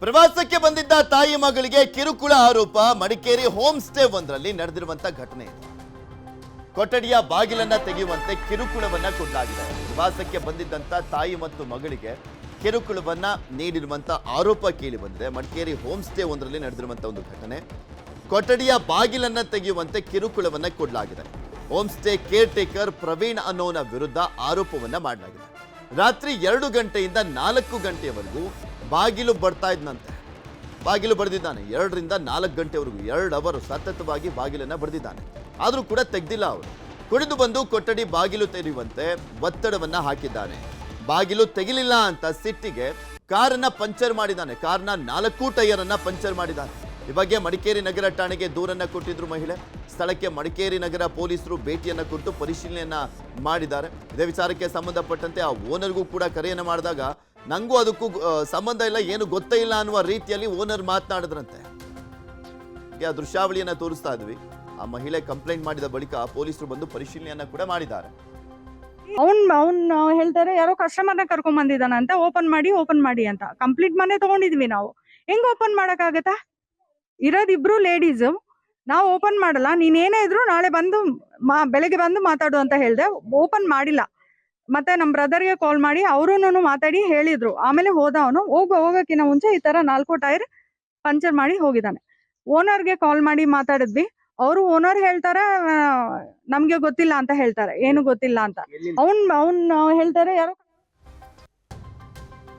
ಪ್ರವಾಸಕ್ಕೆ ಬಂದಿದ್ದ ತಾಯಿ ಮಗಳಿಗೆ ಕಿರುಕುಳ ಆರೋಪ ಮಡಿಕೇರಿ ಹೋಮ್ ಸ್ಟೇ ಒಂದರಲ್ಲಿ ನಡೆದಿರುವಂತ ಘಟನೆ ಕೊಠಡಿಯ ಬಾಗಿಲನ್ನ ತೆಗೆಯುವಂತೆ ಕಿರುಕುಳವನ್ನ ಕೊಡಲಾಗಿದೆ. ಪ್ರವಾಸಕ್ಕೆ ಬಂದಿದ್ದಂತ ತಾಯಿ ಮತ್ತು ಮಗಳಿಗೆ ಕಿರುಕುಳವನ್ನ ನೀಡಿರುವಂತ ಆರೋಪ ಕೇಳಿ ಬಂದಿದೆ. ಮಡಿಕೇರಿ ಹೋಮ್ ಸ್ಟೇ ಒಂದರಲ್ಲಿ ನಡೆದಿರುವಂತ ಒಂದು ಘಟನೆ. ಕೊಠಡಿಯ ಬಾಗಿಲನ್ನ ತೆಗೆಯುವಂತೆ ಕಿರುಕುಳವನ್ನ ಕೊಡಲಾಗಿದೆ. Home stay caretaker Praveen ಅನ್ನೋನ ವಿರುದ್ಧ ಆರೋಪವನ್ನ ಮಾಡಲಾಗಿದೆ. ರಾತ್ರಿ ಎರಡು ಗಂಟೆಯಿಂದ ನಾಲ್ಕು ಗಂಟೆಯವರೆಗೂ ಬಾಗಿಲು ಬರ್ತಾ ಇದ್ನಂತೆ. ಬಾಗಿಲು ಬರೆದಿದ್ದಾನೆ. ಎರಡರಿಂದ ನಾಲ್ಕು ಗಂಟೆವರೆಗೂ ಎರಡು ಅವರು ಸತತವಾಗಿ ಬಾಗಿಲನ್ನು ಬರೆದಿದ್ದಾನೆ. ಆದರೂ ಕೂಡ ತೆಗೆದಿಲ್ಲ ಅವರು ಕುಡಿದು ಬಂದು ಕೊಠಡಿ ಬಾಗಿಲು ತೆರೆಯುವಂತೆ ಒತ್ತಡವನ್ನು ಹಾಕಿದ್ದಾನೆ. ಬಾಗಿಲು ತೆಗಿಲಿಲ್ಲ ಅಂತ ಸಿಟ್ಟಿಗೆ ಕಾರನ್ನ ಪಂಚರ್ ಮಾಡಿದ್ದಾನೆ. ಕಾರ್ನ ನಾಲ್ಕು ಟೈಯರನ್ನು ಪಂಚರ್ ಮಾಡಿದ್ದಾನೆ. ಈ ಬಗ್ಗೆ ಮಡಿಕೇರಿ ನಗರ ಠಾಣೆಗೆ ದೂರನ್ನ ಕೊಟ್ಟಿದ್ರು ಮಹಿಳೆ. ಸ್ಥಳಕ್ಕೆ ಮಡಿಕೇರಿ ನಗರ ಪೊಲೀಸರು ಭೇಟಿಯನ್ನು ಕೊಟ್ಟು ಪರಿಶೀಲನೆಯನ್ನ ಮಾಡಿದ್ದಾರೆ. ಇದೇ ವಿಚಾರಕ್ಕೆ ಸಂಬಂಧಪಟ್ಟಂತೆ ಆ ಓನರ್ಗೂ ಕೂಡ ಕರೆಯನ್ನು ಮಾಡಿದಾಗ ನಂಗೂ ಅದಕ್ಕೂ ಸಂಬಂಧ ಇಲ್ಲ, ಏನು ಗೊತ್ತೇ ಇಲ್ಲ ಅನ್ನುವ ರೀತಿಯಲ್ಲಿ ಓನರ್ ಮಾತನಾಡಿದ್ರಂತೆ. ಆ ದೃಶ್ಯಾವಳಿಯನ್ನ ತೋರಿಸ್ತಾ ಇದ್ವಿ. ಆ ಮಹಿಳೆ ಕಂಪ್ಲೇಂಟ್ ಮಾಡಿದ ಬಳಿಕ ಪೊಲೀಸರು ಬಂದು ಪರಿಶೀಲನೆಯನ್ನ ಕೂಡ ಮಾಡಿದ್ದಾರೆ. ಅವ್ನ್ ಅವ್ನ್ ಹೇಳ್ತಾರೆ, ಯಾರೋ ಕಸ್ಟಮರ್ನ ಕರ್ಕೊಂಡ್ ಬಂದಿದ್ದಾನಂತೆ ಓಪನ್ ಮಾಡಿ ಓಪನ್ ಮಾಡಿ ಅಂತ. ಕಂಪ್ಲೀಟ್ ಮನೆ ತಗೊಂಡಿದ್ವಿ ನಾವು. ಹೆಂಗ್ ಓಪನ್ ಮಾಡಕ್ಕಾಗತ್ತಾ? ಇರೋದ್ ಇಬ್ರು ಲೇಡೀಸ್ ನಾವು ಓಪನ್ ಮಾಡಲ್ಲ, ನೀನ್ ಏನೇ ಇದ್ರು ನಾಳೆ ಬಂದು ಮಾ, ಬೆಳಗ್ಗೆ ಬಂದು ಮಾತಾಡು ಅಂತ ಹೇಳ್ದೆ ಓಪನ್ ಮಾಡಿಲ್ಲ. ಮತ್ತೆ ನಮ್ ಬ್ರದರ್ಗೆ ಕಾಲ್ ಮಾಡಿ ಅವರೂನು ಮಾತಾಡಿ ಹೇಳಿದ್ರು. ಆಮೇಲೆ ಹೋದ ಅವನು. ಹೋಗ ಹೋಗಕ್ಕಿಂತ ಮುಂಚೆ ಈ ತರ ನಾಲ್ಕು ಟೈರ್ ಪಂಚರ್ ಮಾಡಿ ಹೋಗಿದ್ದಾನೆ. ಓನರ್ಗೆ ಕಾಲ್ ಮಾಡಿ ಮಾತಾಡಿದ್ವಿ. ಅವರು ಓನರ್ ಹೇಳ್ತಾರೆ ನಮ್ಗೆ ಗೊತ್ತಿಲ್ಲ ಅಂತ ಹೇಳ್ತಾರೆ. ಏನು ಗೊತ್ತಿಲ್ಲ ಅಂತ. ಅವ್ನ್ ಅವ್ನ್ ಹೇಳ್ತಾರೆ ಯಾರು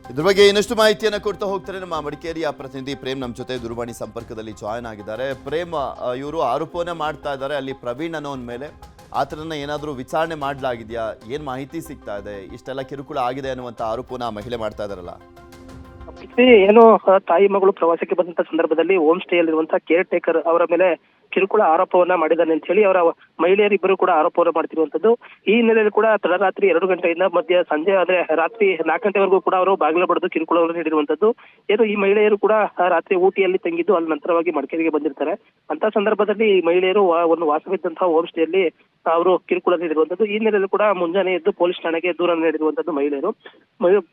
ಇದ್ರ ಬಗ್ಗೆ ಇನ್ನಷ್ಟು ಮಾಹಿತಿಯನ್ನು ಕೊಡ್ತಾ ಹೋಗ್ತಾರೆ ನಮ್ಮ ಮಡಿಕೇರಿಯ ಪ್ರತಿನಿಧಿ ಪ್ರೇಮ್. ನಮ್ಮ ಜೊತೆ ದೂರವಾಣಿ ಸಂಪರ್ಕದಲ್ಲಿ ಜಾಯ್ನ್ ಆಗಿದ್ದಾರೆ. ಪ್ರೇಮ್ ಇವರು ಆರೋಪವನ್ನ ಮಾಡ್ತಾ ಇದ್ದಾರೆ. ಅಲ್ಲಿ ಪ್ರವೀಣ್ ಅನ್ನೋನ್ ಮೇಲೆ. ಆತನನ್ನ ಏನಾದರೂ ವಿಚಾರಣೆ ಮಾಡಲಾಗಿದೆಯಾ? ಏನು ಮಾಹಿತಿ ಸಿಗ್ತಾ ಇದೆ? ಇಷ್ಟೆಲ್ಲ ಕಿರುಕುಳ ಆಗಿದೆ ಅನ್ನುವಂಥ ಆರೋಪನ ಮಹಿಳೆ ಮಾಡ್ತಾ ಇದ್ದಾರಲ್ಲ? ಏನು ತಾಯಿ ಮಗಳು ಪ್ರವಾಸಕ್ಕೆ ಬಂದಂತ ಸಂದರ್ಭದಲ್ಲಿ ಹೋಮ್ ಸ್ಟೇ ಅಲ್ಲಿರುವಂತಹ ಕೇರ್ ಟೇಕರ್ ಅವರ ಮೇಲೆ ಕಿರುಕುಳ ಆರೋಪವನ್ನ ಮಾಡಿದ್ದಾನೆ ಅಂತ ಹೇಳಿ ಅವರ ಮಹಿಳೆಯರಿಬ್ಬರು ಕೂಡ ಆರೋಪವನ್ನು ಮಾಡ್ತಿರುವಂತದ್ದು. ಈ ಹಿನ್ನೆಲೆಯಲ್ಲಿ ಕೂಡ ತಡರಾತ್ರಿ ಎರಡು ಗಂಟೆಯಿಂದ ಮಧ್ಯ ಸಂಜೆ ಅಂದ್ರೆ ರಾತ್ರಿ ನಾಲ್ಕು ಗಂಟೆವರೆಗೂ ಕೂಡ ಅವರು ಬಾಗಿಲು ಬಡಿದು ಕಿರುಕುಳವನ್ನು ನೀಡಿರುವಂತದ್ದು. ಏನು ಈ ಮಹಿಳೆಯರು ಕೂಡ ರಾತ್ರಿ ಊಟಿಯಲ್ಲಿ ತಂಗಿದ್ದು ಅಲ್ಲಿ ನಂತರವಾಗಿ ಮಡಿಕೇರಿಗೆ ಬಂದಿರ್ತಾರೆ. ಅಂತ ಸಂದರ್ಭದಲ್ಲಿ ಈ ಮಹಿಳೆಯರು ಒಂದು ವಾಸವಿದ್ದಂತಹ ಹೋಮ್ ಸ್ಟೇಯಲ್ಲಿ ಅವರು ಕಿರುಕುಳ ನೀಡಿರುವಂತದ್ದು. ಈ ಹಿನ್ನೆಲೆಯಲ್ಲಿ ಕೂಡ ಮುಂಜಾನೆ ಎದ್ದು ಪೊಲೀಸ್ ಠಾಣೆಗೆ ದೂರ ನೀಡಿರುವಂತದ್ದು ಮಹಿಳೆಯರು. ಮಹಿ-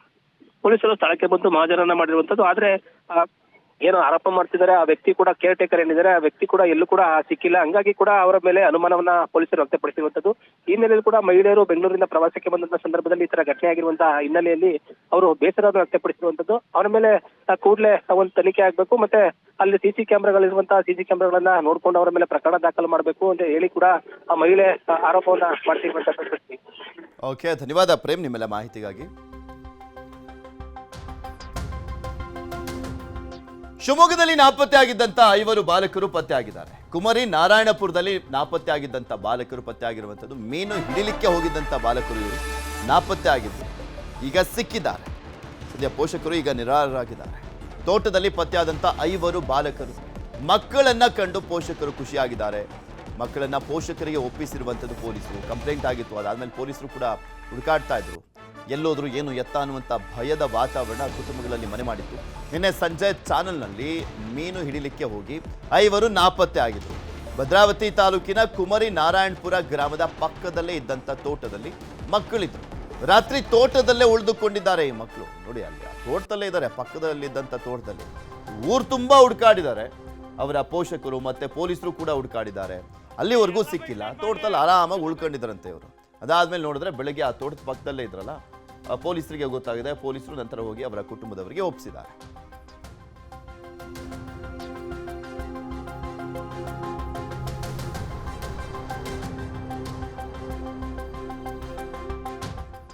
ಪೊಲೀಸರು ಸ್ಥಳಕ್ಕೆ ಬಂದು ಮಹಾಜರನ್ನ ಮಾಡಿರುವಂತದ್ದು. ಆದ್ರೆ ಏನು ಆರೋಪ ಮಾಡ್ತಿದ್ದಾರೆ, ಆ ವ್ಯಕ್ತಿ ಕೂಡ ಕೇರ್ ಟೇಕರ್ ಏನಿದ್ದಾರೆ, ಆ ವ್ಯಕ್ತಿ ಕೂಡ ಎಲ್ಲೂ ಕೂಡ ಸಿಕ್ಕಿಲ್ಲ. ಹಂಗಾಗಿ ಕೂಡ ಅವರ ಮೇಲೆ ಅನುಮಾನವನ್ನ ಪೊಲೀಸರು ವ್ಯಕ್ತಪಡಿಸಿರುವಂತದ್ದು. ಈ ಹಿನ್ನೆಲೆಯಲ್ಲಿ ಕೂಡ ಮಹಿಳೆಯರು ಬೆಂಗಳೂರಿನ ಪ್ರವಾಸಕ್ಕೆ ಬಂದಂತ ಸಂದರ್ಭದಲ್ಲಿ ಈ ತರ ಘಟನೆ ಆಗಿರುವಂತಹ ಹಿನ್ನೆಲೆಯಲ್ಲಿ ಅವರು ಬೇಸರವನ್ನು ವ್ಯಕ್ತಪಡಿಸಿರುವಂತದ್ದು. ಅವರ ಮೇಲೆ ಕೂಡಲೇ ಒಂದು ತನಿಖೆ ಆಗ್ಬೇಕು, ಮತ್ತೆ ಅಲ್ಲಿ ಸಿಸಿ ಕ್ಯಾಮೆರಾಗಳಿರುವಂತಹ ಸಿಸಿ ಕ್ಯಾಮ್ರಾಗಳನ್ನ ನೋಡ್ಕೊಂಡು ಅವರ ಮೇಲೆ ಪ್ರಕರಣ ದಾಖಲು ಮಾಡಬೇಕು ಅಂತ ಹೇಳಿ ಕೂಡ ಆ ಮಹಿಳೆ ಆರೋಪವನ್ನ ಮಾಡ್ತಿರುವಂತಹ ಓಕೆ ಧನ್ಯವಾದ ಪ್ರೇಮ್ ನಿಮ್ಮೆಲ್ಲ ಮಾಹಿತಿಗಾಗಿ. ಶಿವಮೊಗ್ಗದಲ್ಲಿ ನಾಪತ್ತೆ ಆಗಿದ್ದಂತ ಐವರು ಬಾಲಕರು ಪತ್ತೆ ಆಗಿದ್ದಾರೆ. ಕುಮಾರಿ ನಾರಾಯಣಪುರದಲ್ಲಿ ನಾಪತ್ತೆ ಆಗಿದ್ದಂತ ಬಾಲಕರು ಪತ್ತೆ ಆಗಿರುವಂಥದ್ದು. ಮೀನು ಹಿಡಿಲಿಕ್ಕೆ ಹೋಗಿದ್ದಂತ ಬಾಲಕರು ಇವರು ನಾಪತ್ತೆ ಆಗಿದ್ದು ಈಗ ಸಿಕ್ಕಿದ್ದಾರೆ. ಸದ್ಯ ಪೋಷಕರು ಈಗ ನಿರಾರರಾಗಿದ್ದಾರೆ ತೋಟದಲ್ಲಿ ಪತ್ತೆಯಾದಂಥ ಐವರು ಬಾಲಕರು ಮಕ್ಕಳನ್ನ ಕಂಡು ಪೋಷಕರು ಖುಷಿಯಾಗಿದ್ದಾರೆ. ಮಕ್ಕಳನ್ನ ಪೋಷಕರಿಗೆ ಒಪ್ಪಿಸಿರುವಂಥದ್ದು ಪೊಲೀಸರು. ಕಂಪ್ಲೇಂಟ್ ಆಗಿತ್ತು. ಅದಾದ್ಮೇಲೆ ಪೊಲೀಸರು ಕೂಡ ಹುಡುಕಾಡ್ತಾ ಇದ್ರು. ಎಲ್ಲೋದ್ರು ಏನು ಎತ್ತ ಅನ್ನುವಂಥ ಭಯದ ವಾತಾವರಣ ಕುಟುಂಬಗಳಲ್ಲಿ ಮನೆ ಮಾಡಿತ್ತು. ನಿನ್ನೆ ಸಂಜೆ ಚಾನಲ್ನಲ್ಲಿ ಮೀನು ಹಿಡಿಲಿಕ್ಕೆ ಹೋಗಿ ಐವರು ನಾಪತ್ತೆ ಆಗಿದ್ದರು ಭದ್ರಾವತಿ ತಾಲೂಕಿನ ಕುಮರಿ ನಾರಾಯಣಪುರ ಗ್ರಾಮದ ಪಕ್ಕದಲ್ಲೇ ಇದ್ದಂಥ ತೋಟದಲ್ಲಿ ಮಕ್ಕಳಿದ್ರು. ರಾತ್ರಿ ತೋಟದಲ್ಲೇ ಉಳಿದುಕೊಂಡಿದ್ದಾರೆ ಈ ಮಕ್ಕಳು. ನೋಡಿ, ಅಲ್ಲಿ ತೋಟದಲ್ಲೇ ಇದ್ದಾರೆ ಪಕ್ಕದಲ್ಲಿದ್ದಂಥ ತೋಟದಲ್ಲಿ. ಊರು ತುಂಬ ಹುಡುಕಾಡಿದ್ದಾರೆ. ಅವರ ಪೋಷಕರು ಮತ್ತೆ ಪೊಲೀಸರು ಕೂಡ ಹುಡುಕಾಡಿದ್ದಾರೆ. ಅಲ್ಲಿವರೆಗೂ ಸಿಕ್ಕಿಲ್ಲ. ತೋಟದಲ್ಲಿ ಆರಾಮಾಗಿ ಉಳ್ಕೊಂಡಿದ್ದಾರಂತೆ ಇವರು. ಅದಾದ್ಮೇಲೆ ನೋಡಿದ್ರೆ ಬೆಳಗ್ಗೆ ಆ ತೋಟದ ಪಕ್ಕದಲ್ಲೇ ಇದ್ರಲ್ಲ ಪೊಲೀಸರಿಗೆ ಗೊತ್ತಾಗಿದೆ. ಪೊಲೀಸರು ನಂತರ ಹೋಗಿ ಅವರ ಕುಟುಂಬದವರಿಗೆ ಒಪ್ಪಿಸಿದ್ದಾರೆ.